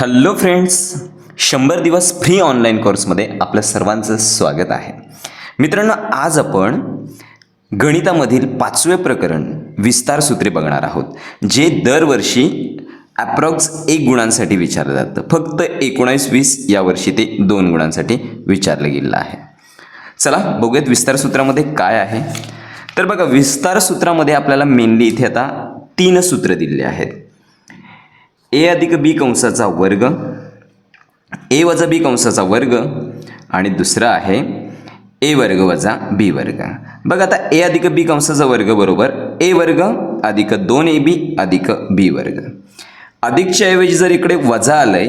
Hello friends शंभर दिवस free online कोर्समध्ये आपलं सर्वांचं स्वागत आहे. मित्रांनो आज आपण गणितामधील पाचवे प्रकरण विस्तार सूत्रे बघणार आहोत जे दरवर्षी ॲप्रॉक्स एक गुणांसाठी विचारलं जातं. फक्त एकोणावीस वीस यावर्षी ते दोन गुणांसाठी विचारलं गेलेलं आहे. चला बघूयात विस्तार सूत्रामध्ये काय आहे. तर बघा विस्तार सूत्रामध्ये आपल्याला मेनली इथे आता तीन सूत्र दिलेली आहेत. ए अधिक बी कंसाचा वर्ग ए वजा बी कंसाचा वर्ग आणि दुसरा आहे ए वर्ग वजा बी वर्ग. बघ आता ए अधिक बी कंसाचा वर्ग बरोबर ए वर्ग अधिक दोन ए बी अधिक बी वर्ग. अधिकच्या ऐवजी जर इकडे वजा आलंय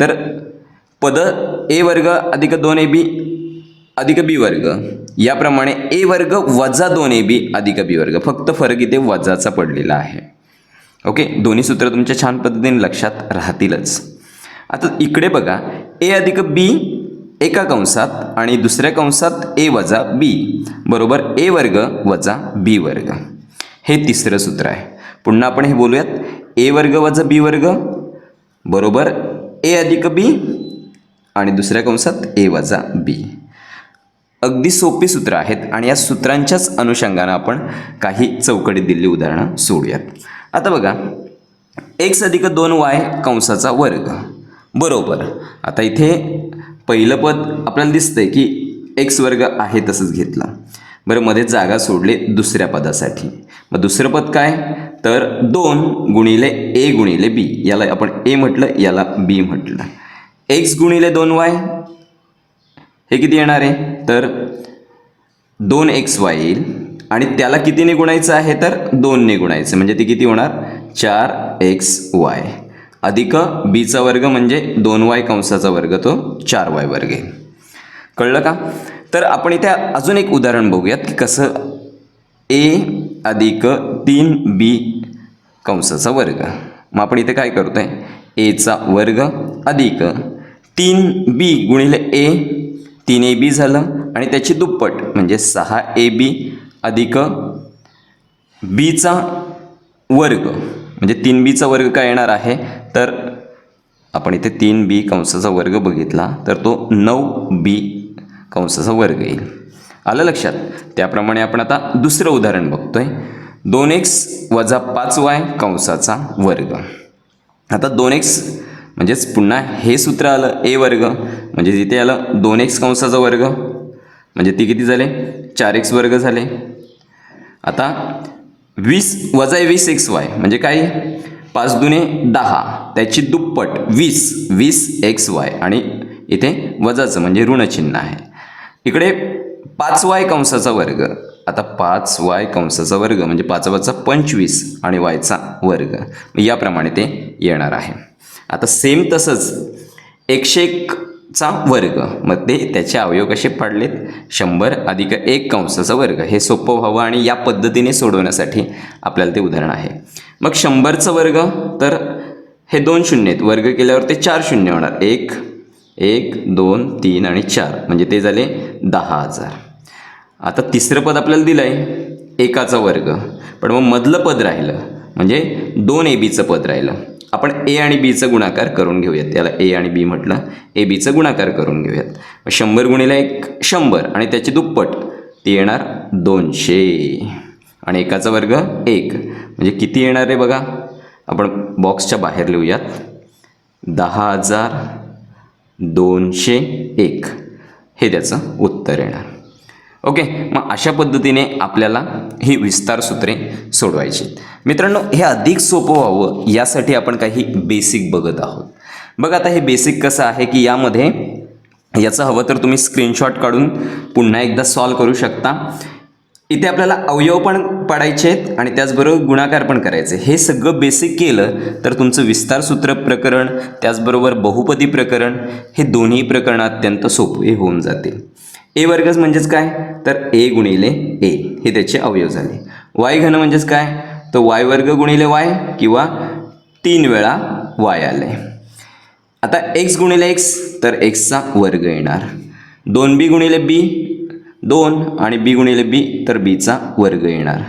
तर पद ए वर्ग अधिक दोन ए बी अधिक बी वर्ग याप्रमाणे ए वर्ग वजा दोन ए बी अधिक बी वर्ग. फक्त फरक इथे वजाचा पडलेला आहे. ओके? दोन्ही सूत्र तुमच्या छान पद्धतीने लक्षात राहतीलच. आता इकडे बघा ए अधिक बी एका कंसात आणि दुसऱ्या कंसात ए वजा बी. बरोबर ए वर्ग वजा बी वर्ग. हे तिसरं सूत्र आहे. पुन्हा आपण हे बोलूयात. ए वर्ग वजा बी वर्ग. बरोबर ए अधिक बी आणि दुसऱ्या कंसात ए वजा बी. अगदी सोपी सूत्र आहेत आणि या सूत्रांच्याच अनुषंगानं आपण काही चौकटीत दिलेली उदाहरणं सोडूयात. आता बघा एक्स अधिक दोन वाय कंसाचा वर्ग. बरोबर. आता इथे पहिलं पद आपल्याला दिसतंय की एक्स वर्ग आहे तसंच घेतला. बरं मध्ये जागा सोडले दुसऱ्या पदासाठी. मग दुसरं पद काय? तर दोन गुणिले ए गुणिले बी. याला आपण ए म्हटलं याला बी म्हटलं. एक्स गुणिले दोन वाय हे किती येणार आहे? तर दोन एक्स वाय येईल. आणि त्याला कितीने गुणायचं आहे तर दोनने गुणायचं म्हणजे ते किती होणार? चार एक्स वाय. अधिक बीचा वर्ग म्हणजे दोन वाय कंसाचा वर्ग तो चार वाय वर्ग येईल कळलं का? तर आपण इथे अजून एक उदाहरण बघूयात की कसं ए अधिक तीन बी कंसाचा वर्ग. मग आपण इथे काय करतो आहे एचा वर्ग अधिक तीन बी गुणिले ए तीन ए बी झालं आणि त्याची दुप्पट म्हणजे सहा ए बी अधिक बीचा वर्ग म्हणजे तीन बीचा वर्ग काय येणार आहे? तर आपण इथे तीन बी कंसाचा वर्ग बघितला तर तो नऊ बी कंसाचा वर्ग येईल. आलं लक्षात? त्याप्रमाणे आपण आता दुसरं उदाहरण बघतोय. दोन एक्स वजा पाच वाय कंसाचा वर्ग. आता दोन एक्स म्हणजेच पुन्हा हे सूत्र आलं ए वर्ग म्हणजे जिथे आलं दोन एक्स कंसाचा वर्ग म्हणजे ती किती झाले? चार एक्स वर्ग झाले. आता वीस वजा वीस एक्स वाय म्हणजे काय? पाच दुने दहा. त्याची दुप्पट वीस वीस एक्स वाय आणि इथे वजाचं म्हणजे ऋणचिन्ह आहे. इकडे पाच वाय कंसाचा वर्ग. आता पाच वाय कंसाचा वर्ग म्हणजे पाचवाचा पंचवीस आणि वायचा वर्ग. याप्रमाणे ते येणार आहे. आता सेम तसंच एकशे एक चा वर्ग. मग ते त्याचे अवयव कसे पाडलेत? शंभर अधिक एक कंसाचा वर्ग. हे सोपं व्हावं आणि या पद्धतीने सोडवण्यासाठी आपल्याला ते उदाहरण आहे. मग शंभरचा वर्ग तर हे दोन शून्य आहेत. वर्ग केल्यावर ते चार शून्य होणार. एक एक दोन तीन आणि चार. म्हणजे ते झाले दहा हजार. आता तिसरं पद आपल्याला दिलं आहे एकाचा वर्ग. पण मग मधलं पद राहिलं. म्हणजे दोन ए बीचं पद राहिलं. आपण ए आणि बीचं गुणाकार करून घेऊयात. त्याला ए आणि बी म्हटलं ए बीचं गुणाकार करून घेऊयात. मग शंभर गुणिले एक शंभर आणि त्याची दुप्पट ती येणार दोनशे. आणि एकाचा वर्ग एक. म्हणजे किती येणार आहे बघा? आपण बॉक्सच्या बाहेर लिहूयात. दहा हजार दोनशे एक. हे त्याचं उत्तर येणार. ओके मग अशा पद्धतीने आपल्याला ही विस्तार सूत्रे सोडवायची. मित्रांनो हे अधिक सोपं व्हावं यासाठी आपण काही बेसिक बघत आहोत. बघ आता हे बेसिक कसं आहे की यामध्ये याचं हवं तर तुम्ही स्क्रीनशॉट काढून पुन्हा एकदा सॉल्व करू शकता. इथे आपल्याला अवयव पण पाडायचे आहेत आणि त्याचबरोबर गुणाकार पण करायचे. हे सगळं बेसिक केलं तर तुमचं विस्तार सूत्र प्रकरण त्याचबरोबर बहुपदी प्रकरण हे दोन्ही प्रकरण अत्यंत सोपे होऊन जातील ए वर्गच म्हणजेच काय? तर ए गुणिले ए. हे त्याचे अवयव झाले. वाय घन म्हणजेच काय? तर वाय वर्ग गुणिले वाय किंवा तीन वेळा वाय आले. आता एक्स गुणिले एक्स तर एक्सचा वर्ग येणार. दोन बी गुणिले बी दोन आणि बी गुणिले बी तर बीचा वर्ग येणार.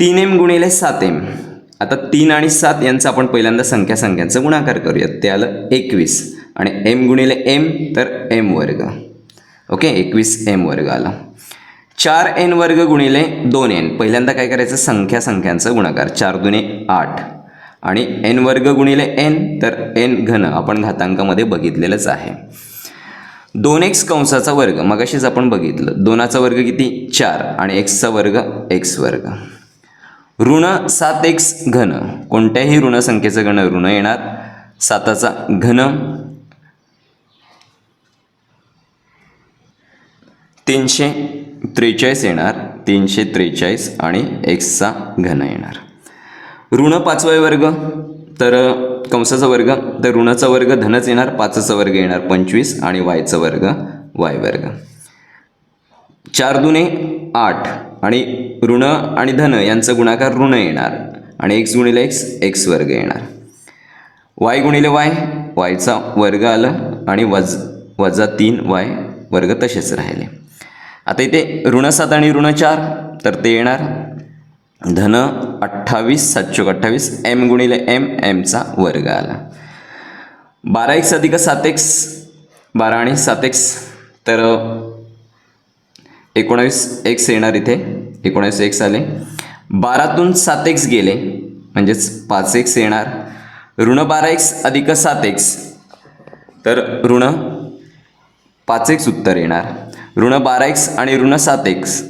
तीन एम गुणिले सात एम. आता तीन आणि सात यांचा आपण पहिल्यांदा संख्या संख्यांचा गुणाकार करूयात. ते आलं एकवीस आणि एम गुणिले एम तर एम वर्ग. ओके एकवीस एम वर्ग आला. चार एन वर्ग गुणिले दोन एन. पहिल्यांदा काय करायचं? संख्या संख्यांचा गुणाकार. चार दुने आठ. आणि एन वर्ग गुणिले एन तर एन घन आपण घातांकामध्ये बघितलेलंच आहे. दोन एक्स कंसाचा वर्ग मगाशीच आपण बघितलं. दोनाचा वर्ग किती? चार. आणि एक्सचा वर्ग एक्स वर्ग. ऋण सात एक्स घन. कोणत्याही ऋण संख्येचं घन ऋण येणार. साताचा घन तीनशे त्रेचाळीस येणार तीनशे त्रेचाळीस आणि एक्सचा घन येणार. ऋण पाचवा वर्ग तर कंसाचा वर्ग तर ऋणाचा वर्ग धनच येणार पाचचा वर्ग येणार पंचवीस आणि वायचा वर्ग वाय वर्ग. चार दुने आठ आणि ऋण आणि धन यांचा गुणाकार ऋण येणार आणि एक्स गुणिले एक्स एक्स वर्ग येणार. वाय गुणिले वाय वायचा वर्ग आलं आणि वज वजा तीन वाय वर्ग तसेच राहिले. आता इथे ऋण सात आणि ऋण चार तर ते येणार. धन अठ्ठावीस सातशे अठ्ठावीस एम गुणिले एम एमचा वर्ग आला. बारा एक्स अधिक सात एक्स बारा आणि सात एक्स तर एकोणावीस एक्स येणार इथे. एकोणावीस एक्स आले. बारातून सात एक्स गेले म्हणजेच पाच एक्स येणार. ऋण बारा एक्स अधिक सात एक्स तर ऋण पाच एक्स उत्तर येणार. ऋण बारा एक्स आणि ऋण सात एक्स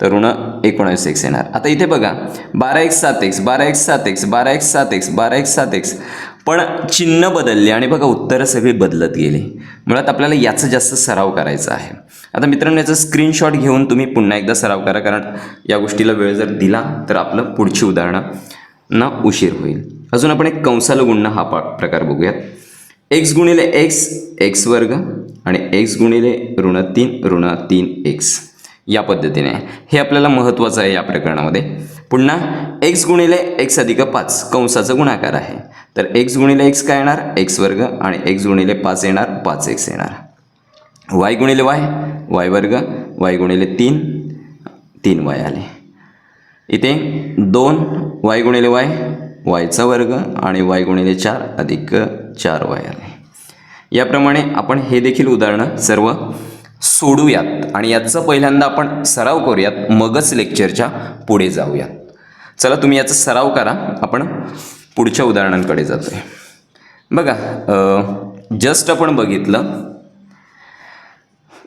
तर ऋण एकोणावीस एक्स येणार. आता इथे बघा बारा एक्स सात एक्स बारा एक्स सात एक्स बारा एक्स सात एक्स बारा एक्स सात एक्स पण चिन्ह बदलले आणि बघा उत्तरं सगळी बदलत गेली. मुळात आपल्याला याचा जास्त सराव करायचा आहे. आता मित्रांनो याचा स्क्रीनशॉट घेऊन तुम्ही पुन्हा एकदा सराव करा कारण या गोष्टीला वेळ जर दिला तर आपलं पुढची उदाहरणं ना उशीर होईल. अजून आपण एक कंसाला गुणणं हा प्रकार बघूयात. एक्स गुणिले एक्स एक्स वर्ग आणि एक्स गुणिले ऋण तीन ऋण तीन एक्स. या पद्धतीने. हे आपल्याला महत्त्वाचं आहे या प्रकरणामध्ये. पुन्हा एक्स गुणिले एक्स अधिक पाच कंसाचा गुणाकार आहे. तर एक्स गुणिले एक्स काय येणार? एक्स वर्ग आणि एक्स गुणिले पाच येणार पाच एक्स येणार. वाय गुणिले वाय वाय वर्ग वाय गुणिले तीन तीन वाय आले. इथे दोन वाय गुणिले वाय वायचा वर्ग आणि वाय गुणिले चार अधिक चार वाय आले. याप्रमाणे आपण हे देखील उदाहरणं सर्व सोडूयात. आणि याचं पहिल्यांदा आपण सराव करूयात. मगच लेक्चरच्या पुढे जाऊयात. चला तुम्ही याचा सराव करा. आपण पुढच्या उदाहरणांकडे जातोय. बघा जस्ट आपण बघितलं.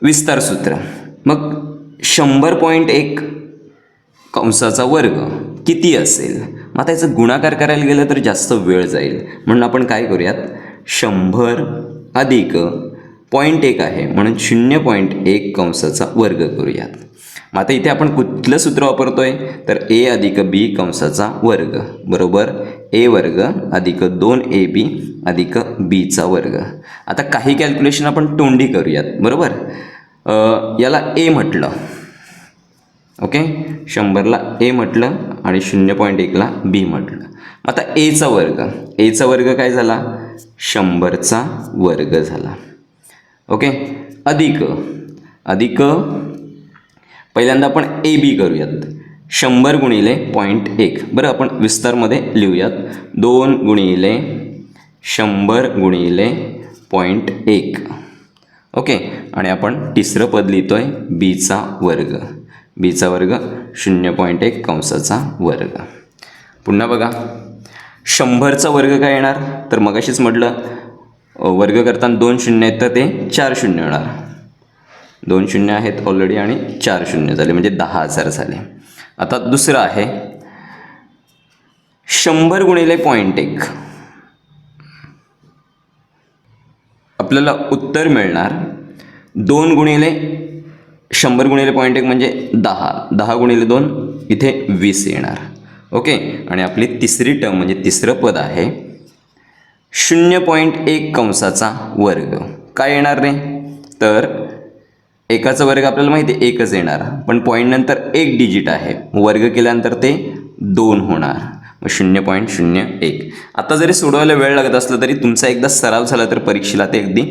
विस्तार सूत्र. मग शंभर पॉईंट एक कंसाचा वर्ग किती असेल? मग आता याचं गुणाकार करायला गेलं तर जास्त वेळ जाईल. म्हणून आपण काय करूयात? शंभर अधिक पॉईंट एक आहे म्हणून शून्य पॉईंट एक कंसाचा वर्ग करूयात. मग आता इथे आपण कुठलं सूत्र वापरतोय? तर ए अधिक बी कंसाचा वर्ग. बरोबर? ए वर्ग अधिक दोन ए बी अधिक बीचा वर्ग. आता काही कॅल्क्युलेशन आपण तोंडी करूयात. बरोबर? याला ए म्हटलं. ओके? शंभरला ए म्हटलं आणि शून्य पॉईंट एकला बी म्हटलं. आता एचा वर्ग. एचा वर्ग काय झाला? शंभरचा वर्ग झाला. ओके अधिक. अधिक. पहिल्यांदा आपण ए बी करूयात. शंभर गुणिले पॉईंट एक. बरं आपण विस्तारमध्ये लिहूयात. दोन गुणिले शंभर गुणिले पॉईंट एक. ओके आणि आपण तिसरं पद लिहितो आहे बीचा वर्ग. बीचा वर्ग शून्य पॉईंट एक कंसाचा वर्ग. पुन्हा बघा. शंभरचा वर्ग काय येणार? तर मगाशीच म्हटलं वर्ग करताना दोन शून्य आहेत तर ते चार शून्य येणार दोन शून्य आहेत ऑलरेडी आणि चार शून्य झाले म्हणजे दहा हजार झाले. आता दुसरं आहे. शंभर गुणिले पॉईंट एक. आपल्याला उत्तर मिळणार. दोन गुणिले शंभर गुणिले पॉईंट एक म्हणजे दहा. दहा गुणिले दोन इथे वीस येणार. ओके? आणि आपली तिसरी टर्म म्हणजे तिसरं पद आहे शून्य पॉईंट एक कंसाचा वर्ग. काय येणार रे? तर एकाचा वर्ग आपल्याला माहिती आहे एकच येणार. पण पॉईंट नंतर एक डिजिट आहे. वर्ग केल्यानंतर ते दोन होणार. मग शून्य पॉईंट शून्य एक. आता जरी सोडवायला वेळ लागत असला तरी तुमचा एकदा सराव झाला तर परीक्षेला ते अगदी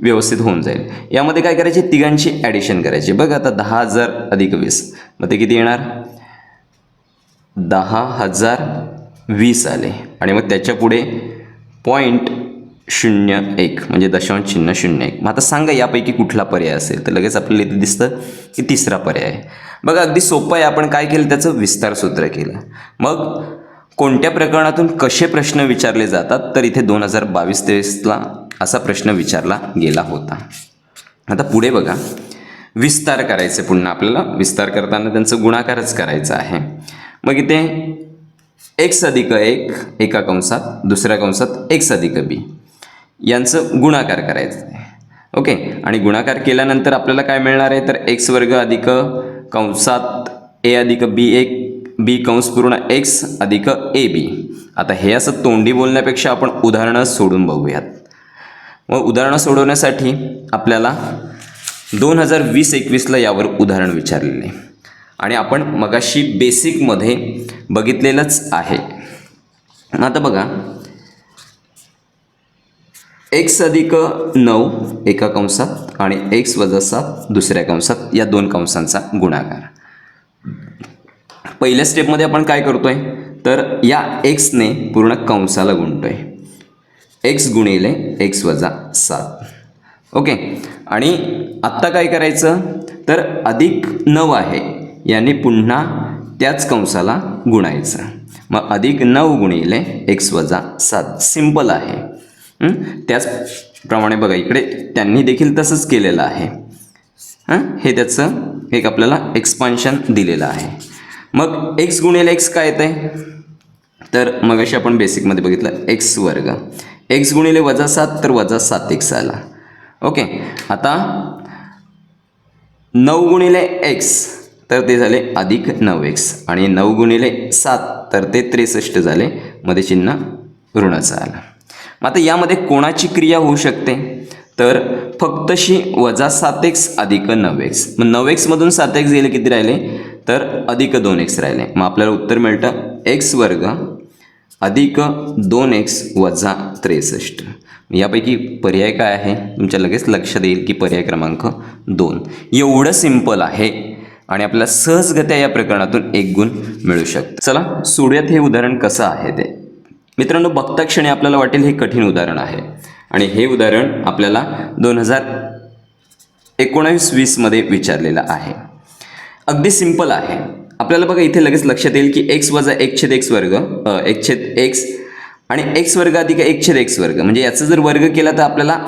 व्यवस्थित होऊन जाईल. यामध्ये काय करायचे? तिघांची ॲडिशन करायची. बघ आता दहा हजार अधिक वीस. मग ते किती येणार? दहा हजार वीस आले. आणि मग त्याच्या पुढे पॉईंट शून्य एक म्हणजे दशांश चिन्ह शून्य एक. मग आता सांगा यापैकी कुठला पर्याय असेल? तर लगेच आपल्याला इथे दिसतं की तिसरा पर्याय आहे. बघा अगदी सोपं आहे. आपण काय केलं? त्याचं विस्तार सूत्र केलं. मग कोणत्या प्रकरणातून कसे प्रश्न विचारले जातात? तर इथे दोन हजार बावीस तेवीसला असा प्रश्न विचारला गेला होता. आता पुढे बघा. विस्तार करायचे पुन्हा आपल्याला. विस्तार करताना त्यांचं गुणाकारच करायचा आहे. मग इथे एक्स अधिक एक एका कंसात दुसऱ्या कंसात एक्स अधिक बी यांचं गुणाकार करायचं आहे. ओके? आणि गुणाकार केल्यानंतर आपल्याला काय मिळणार आहे? तर एक्स वर्ग अधिक कंसात ए अधिक बी एक बी कंस पूर्ण एक्स अधिक ए बी आता हे असं तोंडी बोलण्यापेक्षा आपण उदाहरणं सोडून बघूयात. मग उदाहरणं सोडवण्यासाठी आपल्याला दोन हजार वीस एकवीसला यावर उदाहरण विचारलेले. आणि आपण मगाशी बेसिकमध्ये बघितलेलंच आहे. आता बघा. एक्स अधिक नऊ एका कंसात आणि एक्स वजा सात दुसऱ्या कंसात या दोन कंसांचा गुणाकार. पहिल्या स्टेपमध्ये आपण काय करतोय? तर या एक्सने पूर्ण कंसाला गुणतोय एक्स गुणिले एक्स वजा सात. ओके आणि आत्ता काय करायचं? तर अधिक नऊ आहे. याने पुन्हा त्याच कंसाला गुणायचं. मग अधिक नऊ गुणिले एक्स वजा सात. सिंपल आहे. त्याचप्रमाणे बघा इकडे त्यांनी देखील तसंच केलेलं आहे. हां? हे त्याचं एक आपल्याला एक्सपान्शन दिलेलं आहे. मग एक्स गुणिले एक्स काय येतं आहे तर मग अशी आपण बेसिकमध्ये बघितलं एक्स वर्ग. एक्स गुणिले वजा सात तर वजा सात एक्स आला. ओके. आता नऊ गुणिले एक्स. तर ते झाले अधिक नऊ एक्स आणि नऊ गुणिले सात तर ते त्रेसष्ट झाले. मध्ये चिन्ह ऋणाचं आलं. मग आता यामध्ये कोणाची क्रिया होऊ शकते? तर फक्तशी वजा सात एक्स अधिक नऊ एक्स मग नऊ एक्समधून सात एक्स गेले किती राहिले? तर अधिक दोन एक्स राहिले. मग आपल्याला उत्तर मिळतं एक्स वर्ग अधिक दोन एक्स वजा त्रेसष्ट. यापैकी पर्याय काय आहे? तुमच्या लगेच लक्षात येईल की पर्याय क्रमांक दोन. एवढं सिंपल आहे. आणि आपल्याला सहजगत्या या प्रकरणातून एक गुण मिळू शकतं. चला सोडूयात हे उदाहरण कसं आहे ते. मित्रांनो बघता क्षणी आपल्याला वाटेल हे कठीण उदाहरण आहे. आणि हे उदाहरण आपल्याला दोन हजार एकोणावीस वीसमध्ये विचारलेलं आहे. अगदी सिंपल आहे. आपल्याला बघा इथे लगेच लक्षात येईल की एक्स वजा एक छेद एक्स वर्ग एक छेद एक्स आणि एक्स वर्ग अधिक एक छेद एक्स वर्ग. म्हणजे याचा जर वर्ग केला तर आपल्याला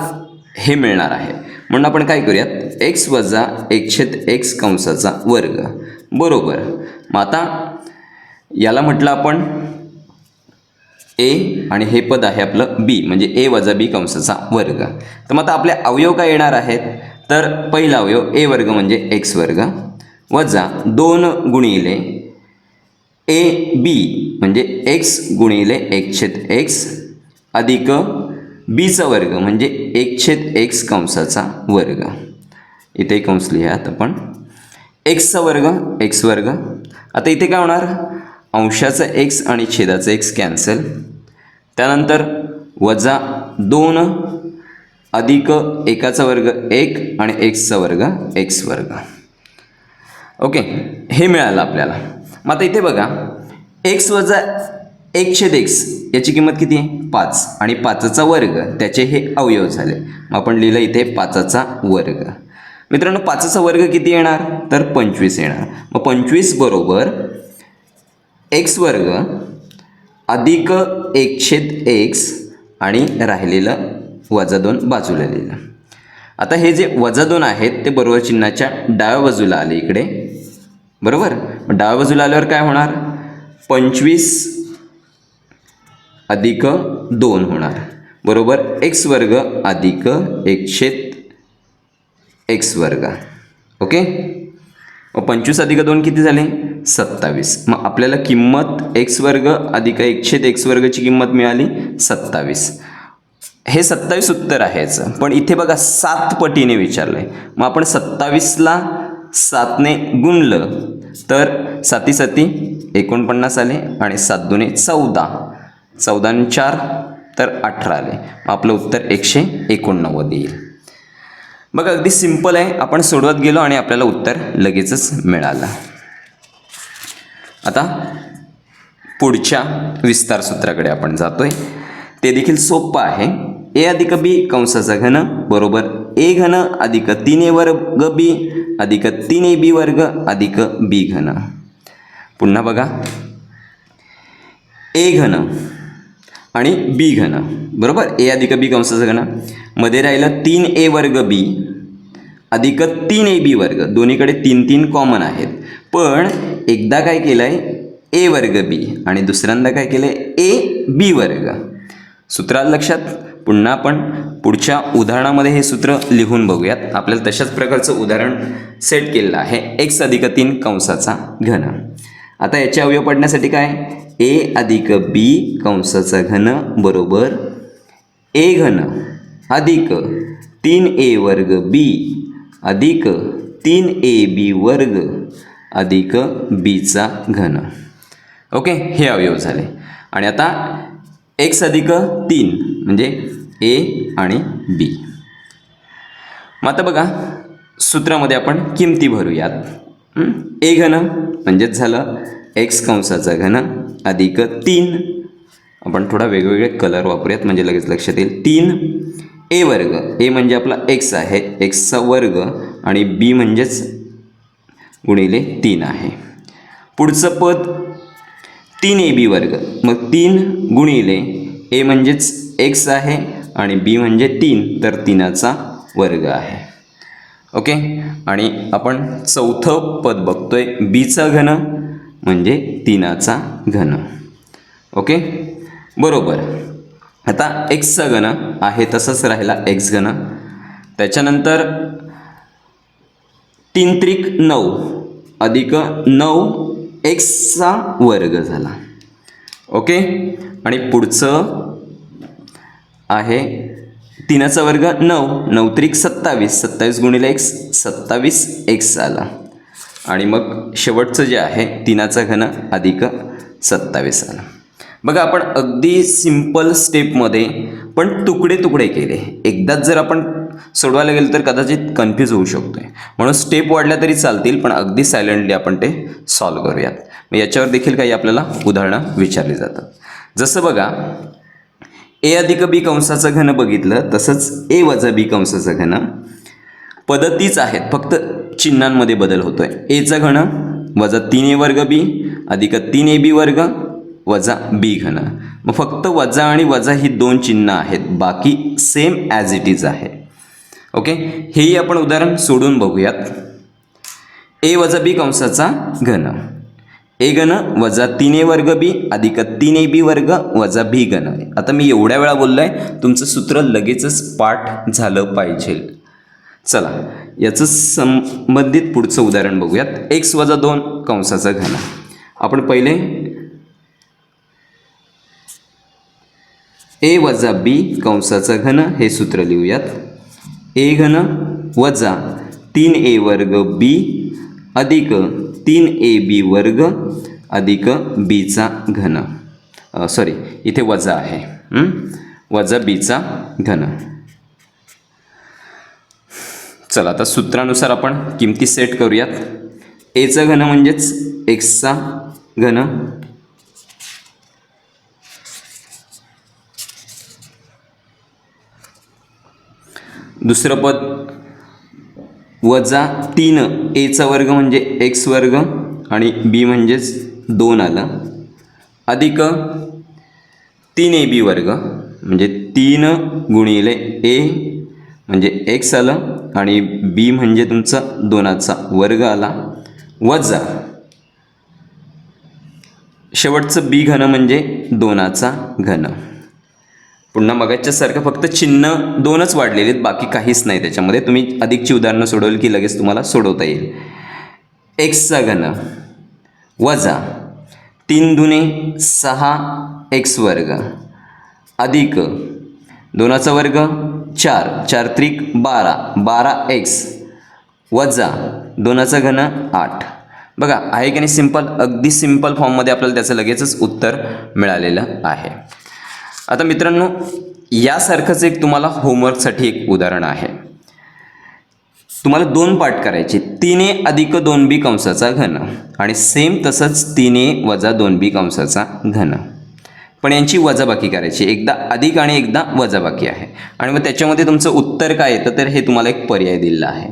हे मिळणार आहे. म्हणून आपण काय करूयात? एक्स वजा एकशेत एक्स कंसाचा वर्ग. बरोबर. मग आता याला म्हटलं आपण ए आणि हे पद आहे आपलं बी म्हणजे ए वजा बी कंसाचा वर्ग. तर मग आता आपले अवयव काय येणार आहेत? तर पहिला अवयव ए वर्ग म्हणजे एक्स वर्ग वजा दोन गुणिले ए बी म्हणजे एक्स गुणिले एकशेत एक्स अधिक बीचा वर्ग म्हणजे एक छेद एक्स कंसाचा वर्ग. इथे कंस लिहात आपण. एक्सचा वर्ग एक्स वर्ग. आता इथे काय होणार? अंशाचं एक्स आणि छेदाचं एक्स कॅन्सल. त्यानंतर वजा दोन अधिक एकाचा वर्ग एक आणि एक्सचा वर्ग एक्स वर्ग. ओके हे मिळालं आपल्याला. मग आता इथे बघा. एक्स वजा एक छेद एक्स याची किंमत किती? आहे पाच. आणि पाचचा वर्ग त्याचे हे अवयव झाले. मग आपण लिहिलं इथे पाचाचा वर्ग. मित्रांनो पाचाचा वर्ग किती येणार? तर पंचवीस येणार. मग पंचवीस बरोबर एक्स वर्ग अधिक एक छेद एक्स आणि राहिलेलं वजा दोन बाजूला लिहिलं. आता हे जे वजा दोन आहेत ते बरोबर चिन्हाच्या डाव्या बाजूला आले इकडे. बरोबर? डाव्या बाजूला आल्यावर काय होणार? पंचवीस अधिक दोन होणार. बरोबर? एक्स वर्ग अधिक एकशेत एक्स वर्ग. ओके? पंचवीस अधिक दोन किती झाले? सत्तावीस. मग आपल्याला किंमत एक्स वर्ग अधिक एकशे एक्स वर्गची किंमत मिळाली सत्तावीस. हे सत्तावीस उत्तर आहे याचं पण इथे बघा सात पटीने विचारलं आहे मग आपण सत्तावीसला सातने गुणलं तर साती साती एकोणपन्नास आले आणि सात दोन्ही चौदा. चौदा चार तर अठरा आले. आपलं उत्तर एकशे एकोणनव्वद येईल. बघा अगदी सिंपल आहे. आपण सोडवत गेलो आणि आपल्याला उत्तर लगेचच मिळालं. आता पुढच्या विस्तार सूत्राकडे आपण जातोय. ते देखील सोपं आहे. ए अधिक बी कंसाचा घन बरोबर ए घन अधिक तीन ए वर्ग बी अधिक तीन ए बी वर्ग अधिक बी घन. पुन्हा बघा. ए घन आणि बी घन. बरोबर? ए अधिक बी कंसाचं घन. मध्ये राहिलं तीन ए वर्ग बी. अधिक तीन ए बी वर्ग. दोन्हीकडे तीन तीन कॉमन आहेत. पण एकदा काय केलं आहे ए वर्ग बी. आणि दुसऱ्यांदा काय केलं आहे ए बी वर्ग. सूत्राला लक्षात? पुन्हा आपण पुढच्या उदाहरणामध्ये हे सूत्र लिहून बघूयात. आपल्याला तशाच प्रकारचं उदाहरण सेट केलेलं आहे. एक्स अधिक तीन कंसाचा घन. आता याचे अवयव पडण्यासाठी काय? ए अधिक बी कंसाचा घन बरोबर ए घन अधिक तीन ए वर्ग बी अधिक तीन ए बी वर्ग अधिक बीचा घन. ओके हे अवयव झाले. आणि आता एक्स अधिक तीन म्हणजे ए आणि बी. मग आता बघा सूत्रामध्ये आपण किमती भरूयात. ए घन म्हणजेच झालं एक्स कंसाचा घन अधिक तीन. आपण थोडा वेगवेगळे कलर वापरूयात म्हणजे लगेच लक्षात येईल. तीन ए वर्ग. ए म्हणजे आपला एक्स आहे. एक्सचा वर्ग आणि बी म्हणजेच गुणिले तीन आहे. पुढचं पद तीन ए बी वर्ग. मग तीन गुणिले ए म्हणजेच एक्स आहे आणि बी म्हणजे तीन. तर तीनाचा वर्ग आहे. ओके? आणि आपण चौथं पद बघतोय बीचा घन म्हणजे तीनाचा घन. ओके? बरोबर. आता एक्सचा घन आहे तसंच राहिला एक्स घन. त्याच्यानंतर तीन त्रिक नऊ अधिक नऊ एक्सचा वर्ग झाला. ओके? आणि पुढचं आहे तीनाचा वर्ग नऊ नऊ त्रिक सत्तावीस सत्तावीस गुणिले एक्स सत्तावीस एक्स आला आणि मग शेवटचं जे आहे तीनाचा घन अधिक सत्तावीस आला बघा आपण अगदी सिंपल स्टेपमध्ये पण तुकडे तुकडे केले. एकदाच जर आपण सोडवायला गेलं तर कदाचित कन्फ्यूज होऊ शकतो आहे म्हणून स्टेप वाढल्या तरी चालतील पण अगदी सायलेंटली आपण ते सॉल्व करूयात. मग याच्यावर देखील काही आपल्याला उदाहरणं विचारली जातात. जसं बघा ए अधिक बी कंसाचं घन बघितलं तसंच ए वजा बी कंसाचं घन. पद्धतीच आहेत फक्त चिन्हांमध्ये बदल होतोय. एचं घन वजा तीन ए वर्ग बी अधिक तीन ए बी वर्ग वजा बी घन. मग फक्त वजा आणि वजा ही दोन चिन्ह आहेत बाकी सेम ॲज इट इज आहे. ओके? हेही आपण उदाहरण सोडून बघूयात. ए वजा बी कंसाचा घन. ए घन वजा तीन ए वर्ग बी अधिक तीन ए बी वर्ग वजा बी घन आता मी एवढ्या वेळा बोललो आहे तुमचं सूत्र लगेचच पाठ झालं पाहिजे. चला याचं संबंधित पुढचं उदाहरण बघूयात. एक्स वजा दोन कंसाचा घन. आपण पहिले ए वजा बी कंसाचा घन हे सूत्र लिहूयात. ए घन वजा तीन ए वर्ग बी अधिक तीन ए बी वर्ग अधिक बीचा घन. सॉरी इथे वजा आहे. वजा बीचा घन. चला आता सूत्रानुसार आपण किमती सेट करूयात. एचा घन म्हणजेच एक्सचा घन. दुसरं पद वजा तीन एचा वर्ग म्हणजे एक्स वर्ग आणि बी म्हणजेच दोन आलं. अधिक तीन ए बी वर्ग म्हणजे तीन गुणिले ए म्हणजे एक्स आलं आणि बी म्हणजे तुमचा दोनाचा वर्ग आला. वजा शेवटचं बी घन म्हणजे दोनाचा घन. पुन्हा मगाच्यासारखं फक्त चिन्ह दोनच वाढलेले आहेत बाकी काहीच नाही त्याच्यामध्ये. तुम्ही अधिकची उदाहरणं सोडवली की लगेच तुम्हाला सोडवता येईल. एक्सचा घन वजा तीन दुने सहा एक्स वर्ग. अधिक दोनाचा वर्ग चार. चार त्रिक बारा. बारा एक्स. वजा दोनाचा घन आठ. बघा आहे की नाही सिंपल अगदी सिंपल फॉर्ममध्ये आपल्याला त्याचं लगेचच उत्तर मिळालेलं आहे. आता मित्रांनो यासारखंच एक तुम्हाला होमवर्कसाठी एक उदाहरण आहे. तुम्हाला दोन पार्ट करायचे. तिने अधिक दोन बी कंसाचा घन. आणि सेम तसंच तिने वजा दोन बी कंसाचा घन. पण यांची वजाबाकी करायची. एकदा अधिक आणि एकदा वजाबाकी आहे. आणि मग त्याच्यामध्ये तुमचं उत्तर काय येतं तर हे तुम्हाला एक पर्याय दिलेला आहे.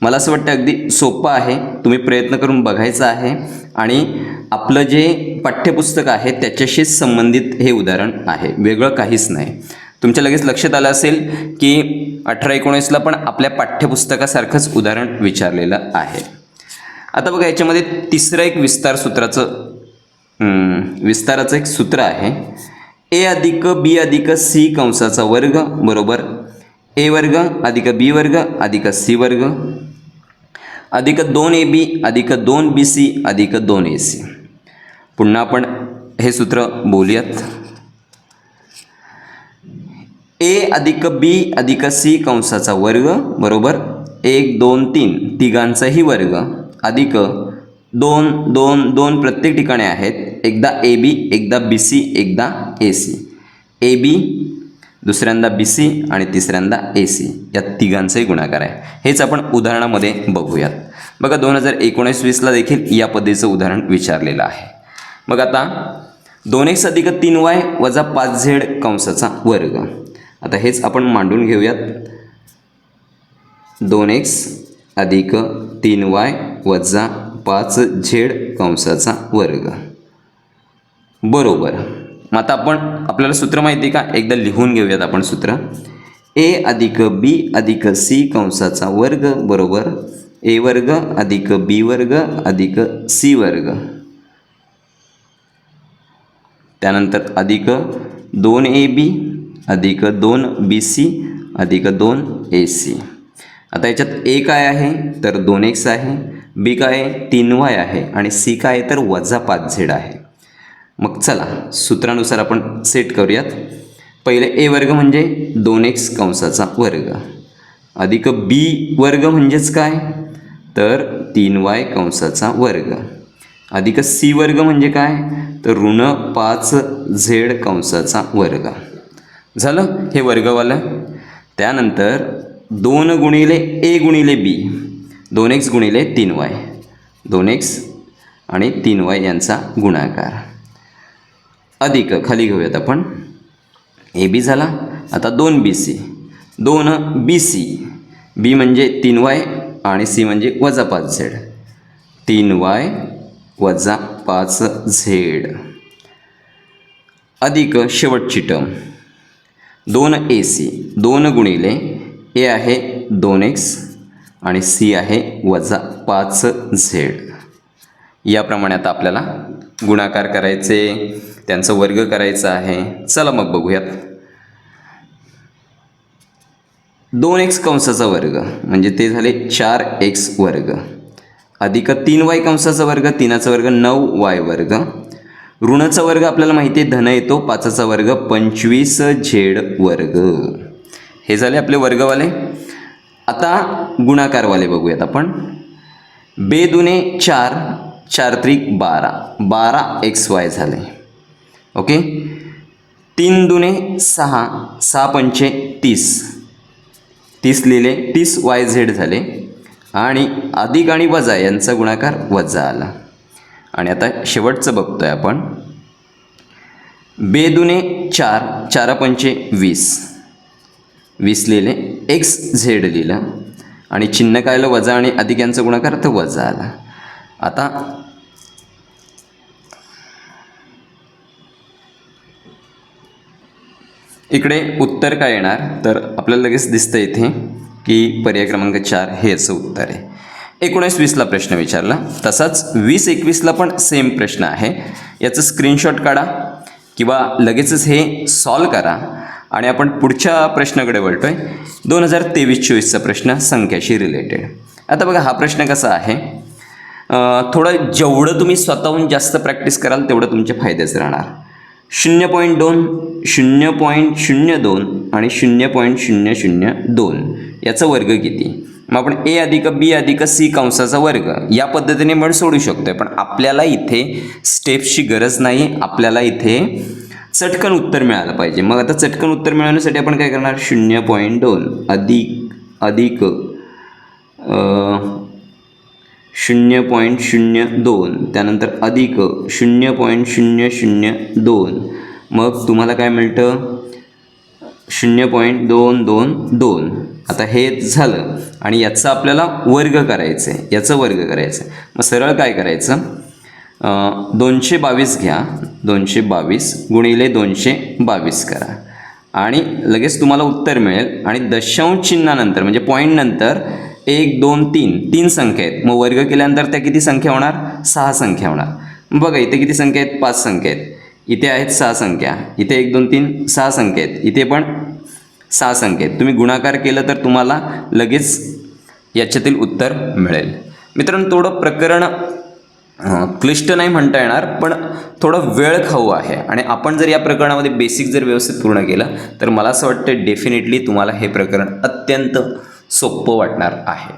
मला असं वाटतं अगदी सोपं आहे. तुम्ही प्रयत्न करून बघायचं आहे. आणि आपलं जे पाठ्यपुस्तक आहे त्याच्याशीच संबंधित हे उदाहरण आहे. वेगळं काहीच नाही. तुमच्या लगेच लक्षात आलं असेल की अठरा एकोणीसला पण आपल्या पाठ्यपुस्तकासारखंच उदाहरण विचारलेलं आहे. आता बघा याच्यामध्ये तिसरं एक विस्तार सूत्राचं विस्ताराचं एक सूत्र आहे. ए अधिक बी अधिक सी कंसाचा वर्ग बरोबर ए वर्ग अधिक बी वर्ग अधिक सी वर्ग अधिक दोन ए बी अधिक दोन बी सी अधिक दोन ए सी. पुन्हा आपण हे सूत्र बोलूयात. ए अधिक बी अधिक सी कंसाचा वर्ग बरोबर एक दोन तीन तिघांचाही वर्ग अधिक दोन दोन दोन प्रत्येक ठिकाणी आहेत. एकदा ए बी एकदा बी सी एकदा ए सी. ए बी दुसऱ्यांदा बी सी आणि तिसऱ्यांदा ए सी. या तिघांचाही गुणाकार आहे. हेच आपण उदाहरणामध्ये बघूयात. बघा दोन हजार एकोणीस वीसला देखील या पद्धतीचं उदाहरण विचारलेलं आहे. मग आता दोन एक्स अधिक तीन वाय वजा पाच झेड कंसाचा वर्ग. आता हेच आपण मांडून घेऊयात. दोन एक्स अधिक तीन वाय वजा पाच झेड कंसाचा वर्ग. बरोबर. मग आता आपण आपल्याला सूत्र माहिती आहे का? एकदा लिहून घेऊयात आपण सूत्र. ए अधिक बी अधिक सी कंसाचा वर्ग बरोबर. ए वर्ग अधिक बी वर्ग अधिक सी वर्ग. त्यानंतर अधिक दोन ए बी अधिक दोन बी सी अधिक दोन ए सी. आता याच्यात ए काय आहे? तर दोन एक्स आहे. बी काय? तीन वाय आहे. आणि सी काय? तर वजा पाच झेड आहे. मग चला सूत्रानुसार आपण सेट करूयात. पहिले ए वर्ग म्हणजे दोन एक्स कंसाचा वर्ग. अधिक बी वर्ग म्हणजेच काय? तर तीन वाय कंसाचा वर्ग. अधिक सी वर्ग म्हणजे काय? तर ऋण पाच झेड कंसाचा वर्ग. झालं? हे वर्गवालं. त्यानंतर दोन गुणिले ए गुणिले बी. दोन एक्स गुणिले तीन वाय. दोन एक्स आणि तीन वाय यांचा गुणाकार. अधिक खाली घेऊयात आपण. ए बी झाला. आता दोन बी सी. दोन बी सी. बी म्हणजे तीन वाय आणि सी म्हणजे वजा पाच झेड. तीन वाय वजा पाच झेड. अधिक शेवटची टर्म. दोन ए सी दोन गुणिले ए आहे दोन एक्स आणि सी आहे वजा पाच झेड. याप्रमाणे आता आपल्याला गुणाकार करायचे त्यांचं वर्ग करायचं आहे. चला मग बघूयात. दोन एक्स कंसाचा वर्ग म्हणजे ते झाले चार एक्स वर्ग. अधिक तीन वाय कंसाचा वर्ग तीनाचा वर्ग नऊ वाय वर्ग. ऋणाचा वर्ग आपल्याला माहिती आहे धन येतो पाचाचा वर्ग पंचवीस झेड वर्ग. हे झाले आपले वर्गवाले. आता गुणाकारवाले बघूयात आपण. बे दुने चार चार त्रिक बारा. बारा एक्स वाय झाले. ओके? तीन दुने सहा सहा पंचे तीस. तीस लिहिले तीस वाय झेड झाले. आणि अधिक आणि वजा यांचा गुणाकार वजा आला. आणि आता शेवटचं बघतोय आपण. बेदुने चार चारा पंचे वीस. वीस लिहिले एक्स झेड लिहिलं. आणि चिन्ह कायलं वजा आणि अधिक यांचा गुणाकार तर वजा आला. आता इकडे उत्तर काय येणार? तर आपल्याला लगेच दिसतं इथे. की पर्याय क्रमांक चार हे याचं उत्तर आहे. एकोणीस वीसला प्रश्न विचारला. तसाच वीस एकवीसला पण सेम प्रश्न आहे. याचं स्क्रीनशॉट काढा किंवा लगेचच हे सॉल्व करा आणि आपण पुढच्या प्रश्नाकडे वळतोय. दोन हजार तेवीस चोवीसचा प्रश्न संख्याशी रिलेटेड आता बघा हा प्रश्न कसा आहे? थोडं जेवढं तुम्ही स्वतःहून जास्त प्रॅक्टिस कराल तेवढं तुमचे फायदेच राहणार. शून्य पॉईंट दोन शून्य पॉईंट शून्य दोन आणि शून्य पॉईंट शून्य शून्य दोन. याचा वर्ग किती? मग आपण ए अधिक बी अधिक सी कंसाचा वर्ग या पद्धतीने आपण सोडू शकतोय. पण आपल्याला इथे स्टेप्सची गरज नाही. आपल्याला इथे चटकन उत्तर मिळालं पाहिजे. मग आता चटकन उत्तर मिळवण्यासाठी आपण काय करणार? शून्य पॉईंट दोन. अधिक अधिक शून्य पॉईंट शून्य दोन. त्यानंतर अधिक शून्य पॉईंट शून्य शून्य दोन. मग तुम्हाला काय मिळतं? शून्य पॉईंट दोन दोन दोन. आता हे झालं आणि याचा आपल्याला वर्ग करायचं आहे याचं वर्ग करायचं आहे मग सरळ काय करायचं? दोनशे बावीस घ्या. दोनशे बावीस गुणिले दोनशे बावीस करा. आणि लगेच तुम्हाला उत्तर मिळेल. आणि दशांश चिन्हानंतर म्हणजे पॉईंटनंतर एक दोन तीन तीन संख्या आहेत. मग वर्ग केल्यानंतर त्या किती संख्या होणार? सहा संख्या होणार. बघा इथे किती संख्या आहेत? पाच संख्या आहेत. इथे आहेत सहा संख्या. इथे एक दोन तीन सहा संख्या आहेत. इथे पण सहा संख्या आहेत. तुम्ही गुणाकार केलं तर तुम्हाला लगेच याच्यातील उत्तर मिळेल. मित्रांनो थोडं प्रकरण क्लिष्ट नाही म्हणता येणार पण थोडं वेळ खाऊ आहे. आणि आपण जर या प्रकरणामध्ये बेसिक जर व्यवस्थित पूर्ण केलं तर मला असं वाटतं डेफिनेटली तुम्हाला हे प्रकरण अत्यंत सोपं वाटणार आहे.